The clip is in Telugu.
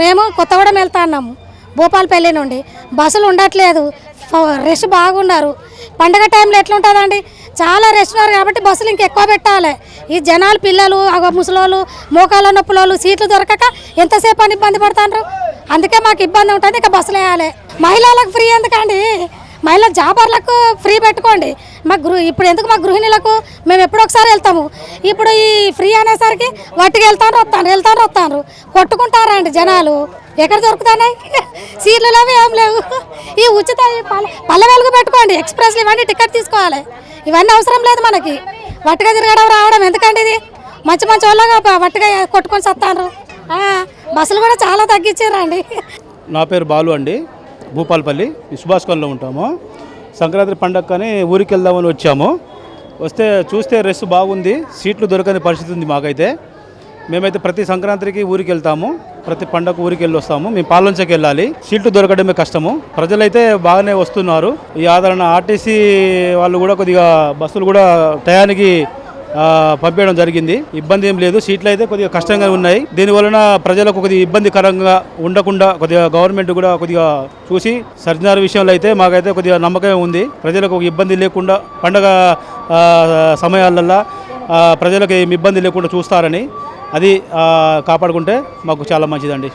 మేము కొత్తగూడెం వెళ్తా అన్నాము. భూపాలపల్లి నుండి. బస్సులు ఉండట్లేదు. రష్ బాగున్నారు. పండగ టైంలో ఎట్లుంటుందండి? చాలా రష్ ఉన్నారు కాబట్టి బస్సులు ఇంకెక్కువ పెట్టాలి. ఈ జనాలు పిల్లలు అగో ముసలోళ్ళు మోకాళ్ళ నొప్పులోళ్ళు సీట్లు దొరకక ఎంతసేపు అని ఇబ్బంది పడుతున్నారు అందుకే మాకు ఇబ్బంది ఉంటుంది ఇంకా బస్సులు వేయాలి. మహిళలకు ఫ్రీ ఎందుకండి? మహిళా జాబర్లకు ఫ్రీ పెట్టుకోండి. మా గృహ ఇప్పుడు ఎందుకు మా గృహిణులకు మేము ఎప్పుడు ఒకసారి వెళ్తాము. ఇప్పుడు ఈ ఫ్రీ అనేసరికి వాటికి వెళ్తాను వస్తాను వెళ్తాను వస్తాను కొట్టుకుంటారండి జనాలు. ఎక్కడ దొరుకుతున్నాయి? సీట్లు లేవు ఏం లేవు. ఈ ఉచిత పల్లె వెలుగు పెట్టుకోండి. ఎక్స్ప్రెస్లు ఇవన్నీ టికెట్ తీసుకోవాలి. ఇవన్నీ అవసరం లేదు మనకి. వట్టుగా తిరగడం రావడం ఎందుకండి ఇది? మంచి మంచి వాళ్ళగా వట్టుగా కొట్టుకొని సత్తాను. బస్సులు కూడా చాలా తగ్గించారండి. నా పేరు బాలు అండి. భూపాలపల్లి సుభాష్ కాలనీలో ఉంటాము. సంక్రాంతి పండగని ఊరికి వెళ్దామని వచ్చాము. వస్తే చూస్తే రెస్ బాగుంది సీట్లు దొరకని పరిస్థితి ఉంది మాకైతే. మేమైతే ప్రతి సంక్రాంతికి ఊరికి వెళ్తాము ప్రతి పండగ ఊరికి వెళ్ళి వస్తాము మేము పాలనచకి వెళ్ళాలి. సీట్లు దొరకడమే కష్టము. ప్రజలైతే బాగానే వస్తున్నారు. ఈ ఆదరణ ఆర్టీసీ వాళ్ళు కూడా కొద్దిగా బస్సులు కూడా టయానికి పంపించడం జరిగింది. ఇబ్బంది ఏం లేదు. సీట్లు అయితే కొద్దిగా కష్టంగా ఉన్నాయి. దీని వలన ప్రజలకు కొద్దిగా ఇబ్బందికరంగా ఉండకుండా కొద్దిగా గవర్నమెంట్ కూడా కొద్దిగా చూసి సర్జనార్ విషయంలో అయితే మాకైతే కొద్దిగా నమ్మకమే ఉంది. ప్రజలకు ఒక ఇబ్బంది లేకుండా పండగ సమయాలల్లో ప్రజలకు ఏమి ఇబ్బంది లేకుండా చూస్తారని అది కాపాడుకుంటే మాకు చాలా మంచిదండి.